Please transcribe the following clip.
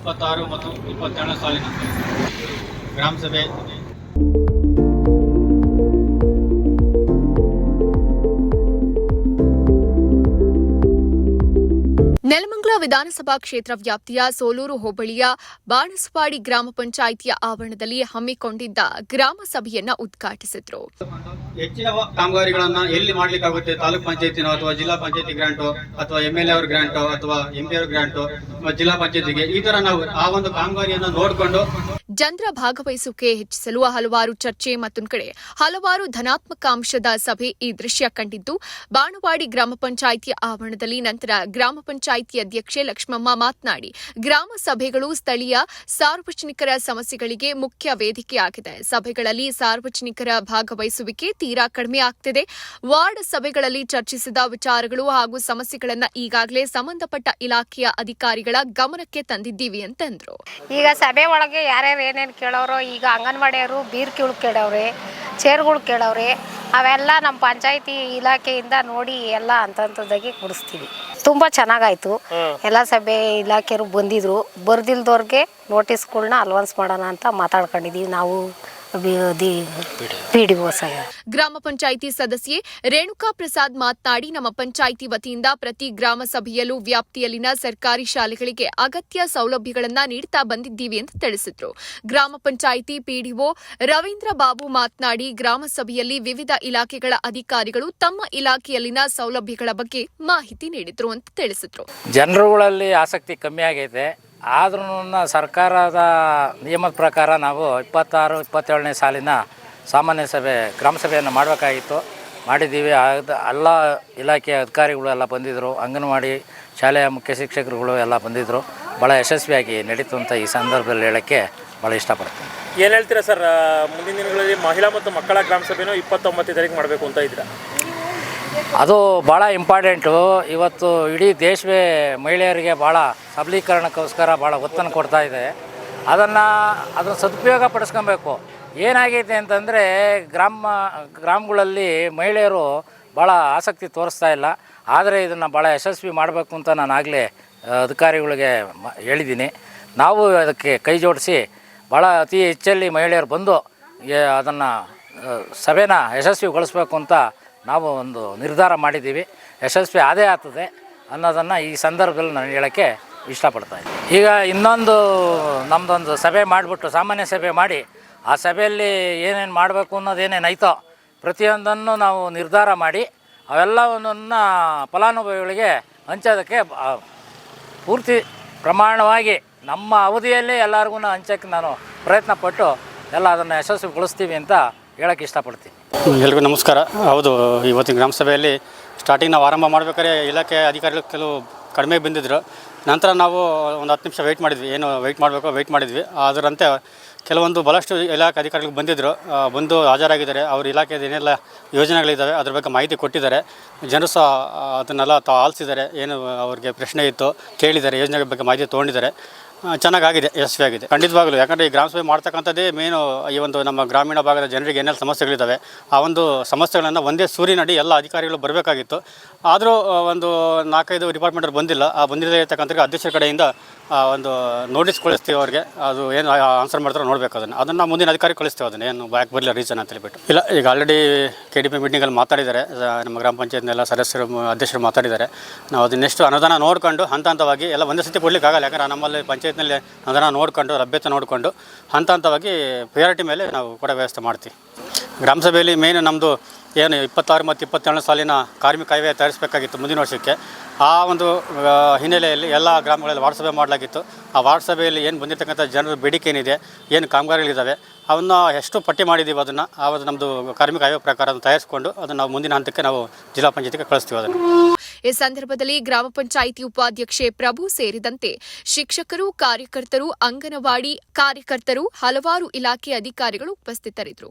ಇಪ್ಪತ್ತಾರು ಮತ್ತು ಇಪ್ಪತ್ತೇಳನೇ ಸಾಲಿನ ಗ್ರಾಮ ಸಭೆ ನೆಲಮಂಗಲ ವಿಧಾನಸಭಾ ಕ್ಷೇತ್ರ ವ್ಯಾಪ್ತಿಯ ಸೋಲೂರು ಹೋಬಳಿಯ ಬಾಣಸವಾಡಿ ಗ್ರಾಮ ಪಂಚಾಯಿತಿಯ ಆವರಣದಲ್ಲಿ ಹಮ್ಮಿಕೊಂಡಿದ್ದ ಗ್ರಾಮ ಸಭೆಯನ್ನ ಉದ್ಘಾಟಿಸಿದ್ರು. ಹೆಚ್ಚಿನ ಕಾಮಗಾರಿಗಳನ್ನ ಎಲ್ಲಿ ಮಾಡ್ಲಿಕ್ಕಾಗುತ್ತೆ? ತಾಲೂಕ್ ಪಂಚಾಯತಿನ ಅಥವಾ ಜಿಲ್ಲಾ ಪಂಚಾಯತಿ ಗ್ರಾಂಟ್ ಅಥವಾ ಎಂ ಎಲ್ ಎ ಅವ್ರ ಗ್ರಾಂಟ್ ಅಥವಾ ಎಂ ಪಿ ಅವ್ರ ಗ್ರಾಂಟ್ ಜಿಲ್ಲಾ ಪಂಚಾಯತಿಗೆ ಈ ತರ ನಾವು ಆ ಒಂದು ಕಾಮಗಾರಿಯನ್ನು ನೋಡಿಕೊಂಡು ಜನರ ಭಾಗವಹಿಸುವಿಕೆ ಹೆಚ್ಚಿಸಲು ಹಲವಾರು ಚರ್ಚೆ ಮತ್ತೊಂದು ಕಡೆ. ಹಲವಾರು ಧನಾತ್ಮಕ ಅಂಶದ ಸಭೆ ಈ ದೃಶ್ಯ ಕಂಡಿದ್ದು, ಬಾಣವಾಡಿ ಗ್ರಾಮ ಪಂಚಾಯಿತಿ ಆವರಣದಲ್ಲಿ ನಂತರ ಗ್ರಾಮ ಪಂಚಾಯಿತಿ ಅಧ್ಯಕ್ಷೆ ಲಕ್ಷ್ಮಮ್ಮ ಮಾತನಾಡಿ, ಗ್ರಾಮ ಸಭೆಗಳು ಸ್ಥಳೀಯ ಸಾರ್ವಜನಿಕರ ಸಮಸ್ಯೆಗಳಿಗೆ ಮುಖ್ಯ ವೇದಿಕೆಯಾಗಿದೆ. ಸಭೆಗಳಲ್ಲಿ ಸಾರ್ವಜನಿಕರ ಭಾಗವಹಿಸುವಿಕೆ ತೀರಾ ಕಡಿಮೆ ಆಗ್ತಿದೆ. ವಾರ್ಡ್ ಸಭೆಗಳಲ್ಲಿ ಚರ್ಚಿಸಿದ ವಿಚಾರಗಳು ಹಾಗೂ ಸಮಸ್ಯೆಗಳನ್ನು ಈಗಾಗಲೇ ಸಂಬಂಧಪಟ್ಟ ಇಲಾಖೆಯ ಅಧಿಕಾರಿಗಳ ಗಮನಕ್ಕೆ ತಂದಿದ್ದೀವಿ ಅಂತಂದ್ರು. ಈಗ ಸಭೆ ಒಳಗೆ ಯಾರ್ಯಾರು ಏನೇನು ಕೇಳೋರು ಈಗ ಅಂಗನವಾಡಿಯವರು ಬೀರ್ಕಿಗಳು ಕೇಳವ್ರೆ ಚೇರ್ಗಳು ಕೇಳವ್ರೆ ಅವೆಲ್ಲ ನಮ್ಮ ಪಂಚಾಯತಿ ಇಲಾಖೆಯಿಂದ ನೋಡಿ ಎಲ್ಲ ಹಂತದಾಗಿ ಕೊಡಿಸ್ತೀವಿ. ತುಂಬ ಚೆನ್ನಾಗಾಯ್ತು. ಎಲ್ಲ ಸಭೆ ಇಲಾಖೆಯವರು ಬಂದಿದ್ರು. ಬರ್ದಿಲ್ದವ್ರಿಗೆ ನೋಟಿಸ್ಗಳನ್ನ ಅಲ್ವಾನ್ಸ್ ಮಾಡೋಣ ಅಂತ ಮಾತಾಡ್ಕೊಂಡಿದ್ದೀವಿ ನಾವು. ಗ್ರಾಮ ಪಂಚಾಯಿತಿ ಸದಸ್ಯೆ ರೇಣುಕಾ ಪ್ರಸಾದ್ ಮಾತನಾಡಿ ನಮ್ಮ ಪಂಚಾಯಿತಿ ವತಿಯಿಂದ ಪ್ರತಿ ಗ್ರಾಮ ಸಭೆಯಲ್ಲೂ ವ್ಯಾಪ್ತಿಯಲ್ಲಿನ ಸರ್ಕಾರಿ ಶಾಲೆಗಳಿಗೆ ಅಗತ್ಯ ಸೌಲಭ್ಯಗಳನ್ನ ನೀಡುತ್ತಾ ಬಂದಿದ್ದೀವಿ ಅಂತ ತಿಳಿಸಿದರು. ಗ್ರಾಮ ಪಂಚಾಯಿತಿ ಪಿಡಿಒ ರವೀಂದ್ರ ಬಾಬು ಮಾತನಾಡಿ ಗ್ರಾಮ ಸಭೆಯಲ್ಲಿ ವಿವಿಧ ಇಲಾಖೆಗಳ ಅಧಿಕಾರಿಗಳು ತಮ್ಮ ಇಲಾಖೆಯಲ್ಲಿನ ಸೌಲಭ್ಯಗಳ ಬಗ್ಗೆ ಮಾಹಿತಿ ನೀಡಿದ್ರು ಅಂತ ತಿಳಿಸಿದ್ರು. ಜನರುಗಳಲ್ಲಿ ಆಸಕ್ತಿ ಕಮ್ಮಿ ಆಗೈತೆ. ಆದ್ರೂ ಸರ್ಕಾರದ ನಿಯಮದ ಪ್ರಕಾರ ನಾವು ಇಪ್ಪತ್ತಾರು, ಇಪ್ಪತ್ತೇಳನೇ ಸಾಲಿನ ಸಾಮಾನ್ಯ ಸಭೆ, ಗ್ರಾಮ ಸಭೆಯನ್ನು ಮಾಡಬೇಕಾಗಿತ್ತು. ಮಾಡಿದ್ದೀವಿ. ಆದ, ಎಲ್ಲ ಇಲಾಖೆಯ ಅಧಿಕಾರಿಗಳು ಎಲ್ಲ ಬಂದಿದ್ದರು ಅಂಗನವಾಡಿ ಶಾಲೆಯ ಮುಖ್ಯ ಶಿಕ್ಷಕರುಗಳು ಎಲ್ಲ ಬಂದಿದ್ದರು ಭಾಳ ಯಶಸ್ವಿಯಾಗಿ ನಡೀತು ಅಂತ ಈ ಸಂದರ್ಭದಲ್ಲಿ ಹೇಳೋಕ್ಕೆ ಭಾಳ ಇಷ್ಟಪಡ್ತೀನಿ. ಏನು ಹೇಳ್ತೀರಾ ಸರ್? ಮುಂದಿನ ದಿನಗಳಲ್ಲಿ ಮಹಿಳಾ ಮತ್ತು ಮಕ್ಕಳ ಗ್ರಾಮ ಸಭೆನೂ ಇಪ್ಪತ್ತೊಂಬತ್ತನೇ ತಾರೀಕು ಮಾಡಬೇಕು ಅಂತ ಇದ್ದೀರಾ? ಅದು ಭಾಳ ಇಂಪಾರ್ಟೆಂಟು. ಇವತ್ತು ಇಡೀ ದೇಶವೇ ಮಹಿಳೆಯರಿಗೆ ಭಾಳ ಸಬಲೀಕರಣಕ್ಕೋಸ್ಕರ ಭಾಳ ಒತ್ತನ್ನು ಕೊಡ್ತಾ ಇದೆ. ಅದನ್ನು ಅದನ್ನು ಸದುಪಯೋಗ ಪಡಿಸ್ಕೊಬೇಕು. ಏನಾಗೈತೆ ಅಂತಂದರೆ ಗ್ರಾಮ, ಗ್ರಾಮಗಳಲ್ಲಿ ಮಹಿಳೆಯರು ಭಾಳ ಆಸಕ್ತಿ ತೋರಿಸ್ತಾ ಇಲ್ಲ. ಆದರೆ ಇದನ್ನು ಭಾಳ ಯಶಸ್ವಿ ಮಾಡಬೇಕು ಅಂತ ನಾನು ಆಗಲೇ ಅಧಿಕಾರಿಗಳಿಗೆ ಹೇಳಿದ್ದೀನಿ. ನಾವು ಅದಕ್ಕೆ ಕೈ ಜೋಡಿಸಿ ಭಾಳ ಅತಿ ಹೆಚ್ಚಲ್ಲಿ ಮಹಿಳೆಯರು ಬಂದು ಅದನ್ನು ಸಭೆನ ಯಶಸ್ವಿಗೊಳಿಸ್ಬೇಕು ಅಂತ ನಾವು ಒಂದು ನಿರ್ಧಾರ ಮಾಡಿದ್ದೀವಿ. ಯಶಸ್ವಿ ಆದೇ ಆಗ್ತದೆ ಅನ್ನೋದನ್ನು ಈ ಸಂದರ್ಭದಲ್ಲಿ ನಾನು ಹೇಳೋಕ್ಕೆ ಇಷ್ಟಪಡ್ತಾ ಇದ್ದೀನಿ. ಈಗ ಇನ್ನೊಂದು ನಮ್ಮದೊಂದು ಸಭೆ ಮಾಡಿಬಿಟ್ಟು ಸಾಮಾನ್ಯ ಸಭೆ ಮಾಡಿ ಆ ಸಭೆಯಲ್ಲಿ ಏನೇನು ಮಾಡಬೇಕು ಅನ್ನೋದೇನೇನೈತೋ ಪ್ರತಿಯೊಂದನ್ನು ನಾವು ನಿರ್ಧಾರ ಮಾಡಿ ಅವೆಲ್ಲವನ್ನ ಫಲಾನುಭವಿಗಳಿಗೆ ಹಂಚೋದಕ್ಕೆ ಪೂರ್ತಿ ಪ್ರಮಾಣವಾಗಿ ನಮ್ಮ ಅವಧಿಯಲ್ಲೇ ಎಲ್ಲರಿಗೂ ಹಂಚೋಕ್ಕೆ ನಾನು ಪ್ರಯತ್ನ ಪಟ್ಟು ಎಲ್ಲ ಅದನ್ನು ಯಶಸ್ವಿಗೊಳಿಸ್ತೀವಿ ಅಂತ ಹೇಳೋಕ್ಕೆ ಇಷ್ಟಪಡ್ತೀನಿ. ಎಲ್ರಿಗೂ ನಮಸ್ಕಾರ. ಹೌದು, ಇವತ್ತಿನ ಗ್ರಾಮ ಸಭೆಯಲ್ಲಿ ಸ್ಟಾರ್ಟಿಂಗ್ ನಾವು ಆರಂಭ ಮಾಡಬೇಕಾದ್ರೆ ಇಲಾಖೆ ಅಧಿಕಾರಿಗಳು ಕೆಲವು ಕಡಿಮೆ ಬಂದಿದ್ದರು ನಂತರ ನಾವು ಒಂದು ಹತ್ತು ನಿಮಿಷ ವೆಯ್ಟ್ ಮಾಡಿದ್ವಿ. ಏನು ವೆಯ್ಟ್ ಮಾಡಬೇಕು ವೆಯ್ಟ್ ಮಾಡಿದ್ವಿ. ಅದರಂತೆ ಕೆಲವೊಂದು ಭಾಳಷ್ಟು ಇಲಾಖೆ ಅಧಿಕಾರಿಗಳು ಬಂದಿದ್ದರು ಬಂದು ಹಾಜರಾಗಿದ್ದಾರೆ. ಅವ್ರ ಇಲಾಖೆದು ಏನೆಲ್ಲ ಯೋಜನೆಗಳಿದ್ದಾವೆ ಅದ್ರ ಬಗ್ಗೆ ಮಾಹಿತಿ ಕೊಟ್ಟಿದ್ದಾರೆ. ಜನರು ಸಹ ಅದನ್ನೆಲ್ಲ ತಾ ಆಲಿಸಿದ್ದಾರೆ. ಏನು ಅವ್ರಿಗೆ ಪ್ರಶ್ನೆ ಇತ್ತು, ಕೇಳಿದ್ದಾರೆ. ಯೋಜನೆಗಳ ಬಗ್ಗೆ ಮಾಹಿತಿ ತೊಗೊಂಡಿದ್ದಾರೆ. ಚೆನ್ನಾಗಾಗಿದೆ, ಯಶಸ್ವಿಯಾಗಿದೆ. ಖಂಡಿತವಾಗಲೂ, ಯಾಕಂದರೆ ಈ ಗ್ರಾಮ ಸಭೆ ಮಾಡ್ತಕ್ಕಂಥದ್ದೇ ಮೇನು ಈ ಒಂದು ನಮ್ಮ ಗ್ರಾಮೀಣ ಭಾಗದ ಜನರಿಗೆ ಏನೆಲ್ಲ ಸಮಸ್ಯೆಗಳಿದ್ದಾವೆ, ಆ ಒಂದು ಸಮಸ್ಯೆಗಳನ್ನು ಒಂದೇ ಸೂರಿನಡಿ ಎಲ್ಲ ಅಧಿಕಾರಿಗಳು ಬರಬೇಕಾಗಿತ್ತು. ಆದರೂ ಒಂದು ನಾಲ್ಕೈದು ಡಿಪಾರ್ಟ್ಮೆಂಟವ್ರು ಬಂದಿಲ್ಲ. ಆ ಬಂದಿರದೇ ಇರ್ತಕ್ಕಂಥ ಅಧ್ಯಕ್ಷರ ಕಡೆಯಿಂದ ಒಂದು ನೋಟಿಸ್ ಕಳಿಸ್ತೀವಿ ಅವ್ರಿಗೆ. ಅದು ಏನು ಆನ್ಸರ್ ಮಾಡ್ತಾರೋ ನೋಡಬೇಕು ಅದನ್ನು. ಅದನ್ನು ಮುಂದಿನ ಅಧಿಕಾರಿ ಕಳಿಸ್ತೀವಿ ಅದನ್ನು. ಏನು ಬ್ಯಾಕ್ ಬರಲಿಲ್ಲ ರೀಸನ್ ಅಂತ ಹೇಳ್ಬಿಟ್ಟು. ಇಲ್ಲ, ಈಗ ಆಲ್ರೆಡಿ ಕೆ ಡಿ ಪಿ ಮೀಟಿಂಗಲ್ಲಿ ಮಾತಾಡಿದ್ದಾರೆ ನಮ್ಮ ಗ್ರಾಮ ಪಂಚಾಯತ್ನೆಲ್ಲ ಸದಸ್ಯರು, ಅಧ್ಯಕ್ಷರು ಮಾತಾಡಿದ್ದಾರೆ. ನಾವು ಅದನ್ನೆಷ್ಟು ಅನುದಾನ ನೋಡಿಕೊಂಡು ಹಂತ ಹಂತವಾಗಿ ಎಲ್ಲ ಒಂದೇ ಸತಿ ಕೊಡ್ಲಿಕ್ಕೆ ಆಗಲ್ಲ. ಯಾಕಂದ್ರೆ ನಮ್ಮಲ್ಲಿ ಪಂಚಾಯತ್ನಲ್ಲಿ ಅನುದಾನ ನೋಡಿಕೊಂಡು, ಲಭ್ಯತೆ ನೋಡಿಕೊಂಡು ಹಂತ ಹಂತವಾಗಿ ಪ್ರಿಯಾರಿಟಿ ಮೇಲೆ ನಾವು ಕೊಡೋ ವ್ಯವಸ್ಥೆ ಮಾಡ್ತೀವಿ. ಗ್ರಾಮ ಸಭೆಯಲ್ಲಿ ಮೇನ್ ನಮ್ಮದು ಏನು ಇಪ್ಪತ್ತಾರು ಮತ್ತು ಇಪ್ಪತ್ತೇಳನೇ ಸಾಲಿನ ಕಾರ್ಮಿಕ ಕಾಯ್ದೆ ತಯಾರಿಸಬೇಕಾಗಿತ್ತು ಮುಂದಿನ ವರ್ಷಕ್ಕೆ. ಆ ಒಂದು ಹಿನ್ನೆಲೆಯಲ್ಲಿ ಎಲ್ಲ ಗ್ರಾಮಗಳಲ್ಲಿ ವಾರ್ಡ್ ಸಭೆ ಮಾಡಲಾಗಿತ್ತು. ಆ ವಾರ್ಡ್ ಸಭೆಯಲ್ಲಿ ಏನು ಬಂದಿರತಕ್ಕಂಥ ಜನರ ಬೇಡಿಕೆ ಏನಿದೆ, ಏನು ಕಾಮಗಾರಿಗಳಿದ್ದಾವೆ, ಅವನ್ನ ಎಷ್ಟು ಪಟ್ಟಿ ಮಾಡಿದ್ದೀವಿ ಅದನ್ನು ಆವಾಗ ನಮ್ಮದು ಕಾರ್ಮಿಕ ಆಯೋಗ ಪ್ರಕಾರ ಅದನ್ನು ತಯಾರಿಸಿಕೊಂಡು ಅದನ್ನು ನಾವು ಮುಂದಿನ ಹಂತಕ್ಕೆ ನಾವು ಜಿಲ್ಲಾ ಪಂಚಾಯತಿಗೆ ಕಳಿಸ್ತೀವಿ ಅದನ್ನು. ಈ ಸಂದರ್ಭದಲ್ಲಿ ಗ್ರಾಮ ಪಂಚಾಯಿತಿ ಉಪಾಧ್ಯಕ್ಷೆ ಪ್ರಭು ಸೇರಿದಂತೆ ಶಿಕ್ಷಕರು, ಕಾರ್ಯಕರ್ತರು, ಅಂಗನವಾಡಿ ಕಾರ್ಯಕರ್ತರು, ಹಲವಾರು ಇಲಾಖೆ ಅಧಿಕಾರಿಗಳು ಉಪಸ್ಥಿತರಿದ್ದರು.